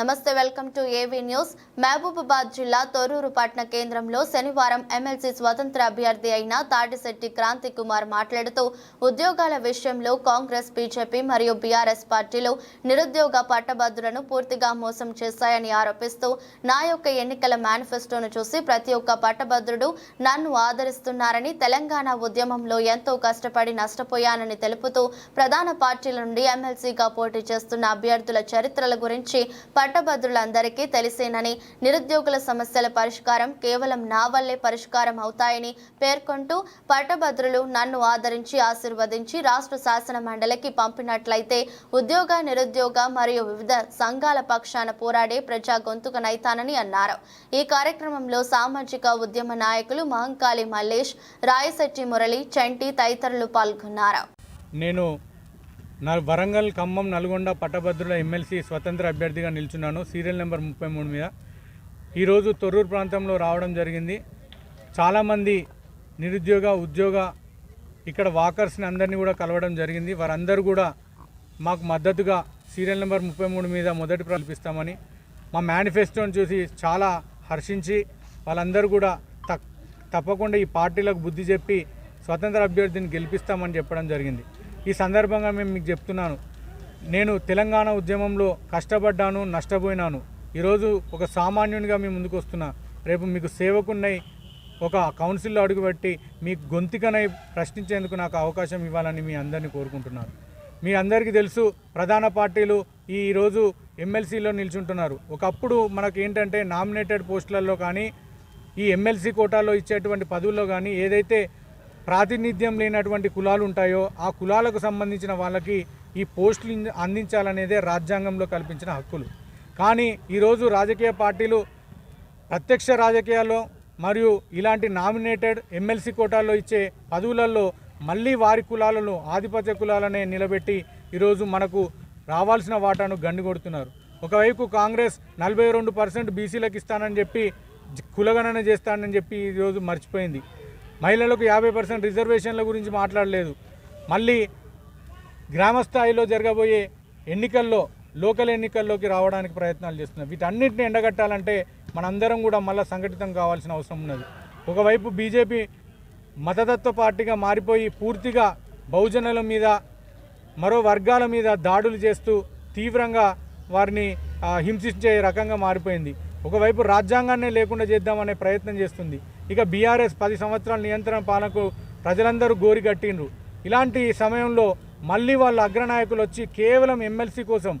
నమస్తే welcome to A V news. Mahabubabad జిల్లా తోరూరు పట్టణ కేంద్రంలో శనివారం ఎమ్మెల్సీ స్వతంత్ర అభ్యర్థి అయిన తాటిశెట్టి క్రాంతి కుమార్ మాట్లాడుతూ ఉద్యోగాల విషయంలో కాంగ్రెస్ బీజేపీ మరియు బీఆర్ఎస్ పార్టీలు నిరుద్యోగ పట్టభద్రులను పూర్తిగా మోసం చేశాయని ఆరోపిస్తూ నా యొక్క ఎన్నికల మేనిఫెస్టోను చూసి ప్రతి ఒక్క పట్టభద్రుడు నన్ను ఆదరిస్తున్నారని తెలంగాణ ఉద్యమంలో ఎంతో కష్టపడి నష్టపోయానని తెలుపుతూ ప్రధాన పార్టీల నుండి ఎమ్మెల్సీగా పోటీ చేస్తున్న అభ్యర్థుల చరిత్రల గురించి పట్టభద్రులందరికీ తెలిసేనని నిరుద్యోగుల సమస్యల పరిష్కారం కేవలం నా వల్లే పరిష్కారం అవుతాయని పేర్కొంటూ పట్టభద్రులు నన్ను ఆదరించి ఆశీర్వదించి రాష్ట్ర శాసన మండలికి పంపినట్లయితే ఉద్యోగ నిరుద్యోగ మరియు వివిధ సంఘాల పక్షాన పోరాడే ప్రజా గొంతుకనైతానని అన్నారు. ఈ కార్యక్రమంలో సామాజిక ఉద్యమ నాయకులు మహంకాళి మల్లేష్ రాయశెట్టి మురళి చంటి తదితరులు పాల్గొన్నారు. నేను నా వరంగల్ ఖమ్మం నల్గొండ పట్టభద్రుల ఎమ్మెల్సీ స్వతంత్ర అభ్యర్థిగా నిల్చున్నాను. సీరియల్ నెంబర్ ముప్పై మూడు మీద. ఈరోజు తొర్రూరు ప్రాంతంలో రావడం జరిగింది. చాలామంది నిరుద్యోగ ఉద్యోగ ఇక్కడ వాకర్స్ని అందరినీ కూడా కలవడం జరిగింది. వారందరూ కూడా మాకు మద్దతుగా సీరియల్ నెంబర్ ముప్పై మూడు మీద మొదటి కల్పిస్తామని మా మేనిఫెస్టోని చూసి చాలా హర్షించి వాళ్ళందరూ కూడా తక్ తప్పకుండా ఈ పార్టీలకు బుద్ధి చెప్పి స్వతంత్ర అభ్యర్థిని గెలిపిస్తామని చెప్పడం జరిగింది. ఈ సందర్భంగా మేము మీకు చెప్తున్నాను. నేను తెలంగాణ ఉద్యమంలో కష్టపడ్డాను నష్టపోయినాను. ఈరోజు ఒక సామాన్యునిగా మీ ముందుకు వస్తున్నా. రేపు మీకు సేవకున్నై ఒక కౌన్సిల్లో అడుగుపెట్టి మీ గొంతికనై ప్రశ్నించేందుకు నాకు అవకాశం ఇవ్వాలని మీ అందరినీ కోరుకుంటున్నాను. మీ అందరికీ తెలుసు ప్రధాన పార్టీలు ఈరోజు ఎమ్మెల్సీలో నిల్చుంటున్నారు. ఒకప్పుడు మనకు ఏంటంటే నామినేటెడ్ పోస్టులలో కానీ ఈ ఎమ్మెల్సీ కోటాలో ఇచ్చేటువంటి పదవుల్లో కానీ ఏదైతే ప్రాతినిధ్యం లేనటువంటి కులాలు ఉంటాయో ఆ కులాలకు సంబంధించిన వాళ్ళకి ఈ పోస్టులు అందించాలనేదే రాజ్యాంగంలో కల్పించిన హక్కులు. కానీ ఈరోజు రాజకీయ పార్టీలు ప్రత్యక్ష రాజకీయాల్లో మరియు ఇలాంటి నామినేటెడ్ ఎమ్మెల్సీ కోటాల్లో ఇచ్చే పదవులలో మళ్ళీ వారి కులాలను ఆధిపత్య కులాలనే నిలబెట్టి ఈరోజు మనకు రావాల్సిన వాటాను గండి కొడుతున్నారు. ఒకవైపు కాంగ్రెస్ నలభై రెండు పర్సెంట్ బీసీలకు ఇస్తానని చెప్పి కులగణన చేస్తానని చెప్పి ఈరోజు మర్చిపోయింది. మహిళలకు యాభై పర్సెంట్ రిజర్వేషన్ల గురించి మాట్లాడలేదు. మళ్ళీ గ్రామస్థాయిలో జరగబోయే ఎన్నికల్లో లోకల్ ఎన్నికల్లోకి రావడానికి ప్రయత్నాలు చేస్తున్నారు వీటన్నిటిని ఎండగట్టాలంటే మనందరం కూడా మళ్ళీ సంఘటితం కావాల్సిన అవసరం ఉన్నది. ఒకవైపు బీజేపీ మతతత్వ పార్టీగా మారిపోయి పూర్తిగా బహుజనుల మీద మరో వర్గాల మీద దాడులు చేస్తూ తీవ్రంగా వారిని హింసించే రకంగా మారిపోయింది. ఒకవైపు రాజ్యాంగాన్నే లేకుండా చేద్దామనే ప్రయత్నం చేస్తుంది. ఇక బీఆర్ఎస్ పది సంవత్సరాల నియంత్రణ పాలనకు ప్రజలందరూ గోరి కట్టిండ్రు. ఇలాంటి సమయంలో మళ్ళీ వాళ్ళ అగ్రనాయకులు వచ్చి కేవలం ఎమ్మెల్సీ కోసం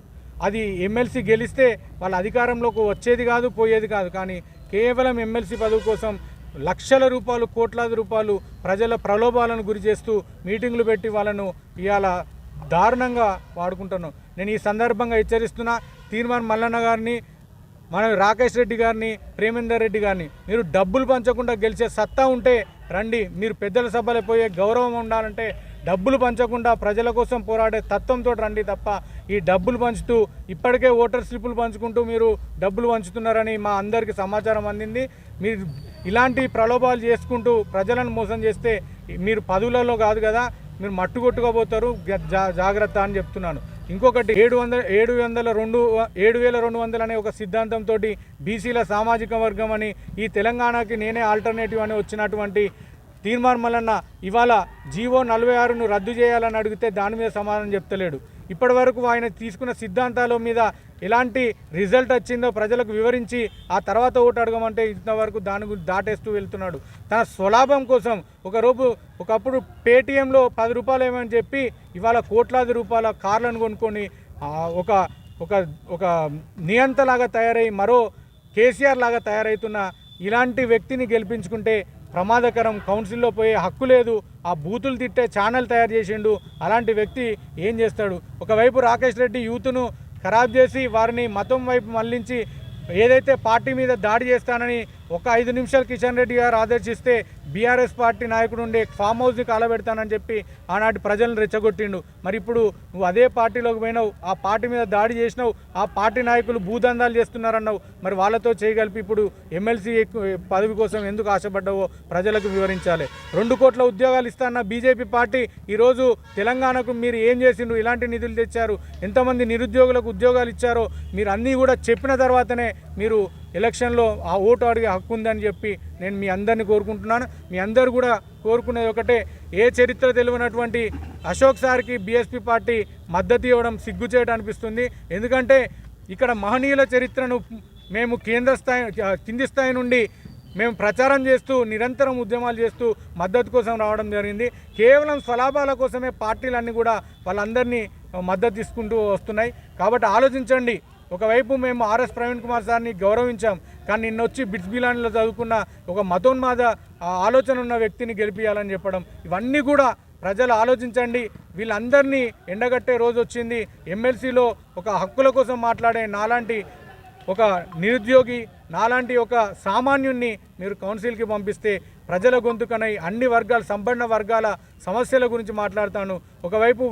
అది ఎమ్మెల్సీ గెలిస్తే వాళ్ళ అధికారంలోకి వచ్చేది కాదు పోయేది కాదు. కానీ కేవలం ఎమ్మెల్సీ పదవి కోసం లక్షల రూపాయలు కోట్లాది రూపాయలు ప్రజల ప్రలోభాలను గురి చేస్తూ మీటింగ్లు పెట్టి వాళ్ళను ఇవాళ దారుణంగా వాడుకుంటున్నాం. నేను ఈ సందర్భంగా హెచ్చరిస్తున్నా తీర్మాన్ మల్లన్న గారిని మన రాకేష్ రెడ్డి గారిని ప్రేమేందర్ రెడ్డి గారిని మీరు డబ్బులు పంచకుండా గెలిచే సత్తా ఉంటే రండి మీరు పెద్దల సభలో పోయే గౌరవం ఉండాలంటే డబ్బులు పంచకుండా ప్రజల కోసం పోరాడే తత్వంతో రండి తప్ప ఈ డబ్బులు పంచుతూ ఇప్పటికే ఓటర్ స్లిప్పులు పంచుకుంటూ మీరు డబ్బులు పంచుతున్నారని మా అందరికీ సమాచారం అందింది. మీరు ఇలాంటి ప్రలోభాలు చేసుకుంటూ ప్రజలను మోసం చేస్తే మీరు పదవులలో కాదు కదా మీరు మట్టుకొట్టుకోబోతారు జా- జాగ్రత్త అని చెప్తున్నాను. ఇంకొకటి ఏడు వందల ఏడు వందల రెండు ఏడు వేల రెండు వందలు అనే ఒక సిద్ధాంతంతో బీసీల సామాజిక వర్గం అని ఈ తెలంగాణకి నేనే ఆల్టర్నేటివ్ అని వచ్చినటువంటి తీర్మాన్ మల్లన్న ఇవాళ జీవో నలభై ఆరును రద్దు చేయాలని అడిగితే దాని మీద సమాధానం చెప్తలేడు. ఇప్పటి వరకు ఆయన తీసుకున్న సిద్ధాంతాల మీద ఎలాంటి రిజల్ట్ వచ్చిందో ప్రజలకు వివరించి ఆ తర్వాత ఓటు అడగమంటే ఇంతవరకు దాని గురించి దాటేస్తూ వెళ్తున్నాడు. తన స్వలాభం కోసం ఒకరోజు ఒకప్పుడు పేటీఎంలో పది రూపాయలు ఏమని చెప్పి ఇవాళ కోట్లాది రూపాయల కార్లను కొనుక్కొని ఒక ఒక ఒక నియంతలాగా తయారై మరో కేసీఆర్ లాగా తయారవుతున్న ఇలాంటి వ్యక్తిని గెలిపించుకుంటే ప్రమాదకరం. కౌన్సిల్లో పోయే హక్కు లేదు. ఆ బూతులు తిట్టే ఛానల్ తయారు చేసిండు. అలాంటి వ్యక్తి ఏం చేస్తాడు? ఒకవైపు రాకేష్ రెడ్డి యూత్ను ఖరాబ్ చేసి వారిని మతం వైపు మళ్ళించి ఏదైతే పార్టీ మీద దాడి చేస్తానని ఒక ఐదు నిమిషాలు కిషన్ రెడ్డి గారు ఆదేశిస్తే బీఆర్ఎస్ పార్టీ నాయకుడు ఉండే ఫామ్ హౌస్ని కాలబెడతానని చెప్పి ఆనాటి ప్రజలను రెచ్చగొట్టిండు. మరి ఇప్పుడు నువ్వు అదే పార్టీలోకి పోయినావు ఆ పార్టీ మీద దాడి చేసినావు ఆ పార్టీ నాయకులు భూదందాలు చేస్తున్నారన్నావు మరి వాళ్ళతో చేయగలిపి ఇప్పుడు ఎమ్మెల్సీ పదవి కోసం ఎందుకు ఆశపడ్డావో ప్రజలకు వివరించాలి. రెండు కోట్ల ఉద్యోగాలు ఇస్తాన్న బీజేపీ పార్టీ ఈరోజు తెలంగాణకు మీరు ఏం చేసిండ్రు ఇలాంటి నిధులు తెచ్చారు ఎంతమంది నిరుద్యోగులకు ఉద్యోగాలు ఇచ్చారో మీరు అన్నీ కూడా చెప్పిన తర్వాతనే మీరు ఎలక్షన్లో ఆ ఓటు అడిగే హక్కు ఉందని చెప్పి నేను మీ అందరిని కోరుకుంటున్నాను. మీ అందరు కూడా కోరుకునేది ఒకటే ఏ చరిత్ర తెలియనటువంటి అశోక్ సార్కి బీఎస్పీ పార్టీ మద్దతు ఇవ్వడం సిగ్గుచేట అనిపిస్తుంది. ఎందుకంటే ఇక్కడ మహనీయుల చరిత్రను మేము కేంద్ర స్థాయి కింది స్థాయి నుండి మేము ప్రచారం చేస్తూ నిరంతరం ఉద్యమాలు చేస్తూ మద్దతు కోసం రావడం జరిగింది. కేవలం స్వలాభాల కోసమే పార్టీలన్నీ కూడా వాళ్ళందరినీ మద్దతు తీసుకుంటూ వస్తున్నాయి. కాబట్టి ఆలోచించండి. ఒకవైపు మేము ఆర్ఎస్ ప్రవీణ్ కుమార్ సార్ని గౌరవించాం కానీ నిన్న వచ్చి బిట్స్ బిలాన్లో చదువుకున్న ఒక మతోన్మాద ఆలోచన ఉన్న వ్యక్తిని గెలిపించాలని చెప్పడం ఇవన్నీ కూడా ప్రజలు ఆలోచించండి. వీళ్ళందరినీ ఎండగట్టే రోజు వచ్చింది ఎమ్మెల్సీలో ఒక హక్కుల కోసం మాట్లాడే నాలాంటి ఒక నిరుద్యోగి నాలాంటి ఒక సామాన్యుణ్ణి మీరు కౌన్సిల్కి పంపిస్తే ప్రజల గొంతుకనై అన్ని వర్గాల సంపన్న వర్గాల సమస్యల గురించి మాట్లాడతాను. ఒకవైపు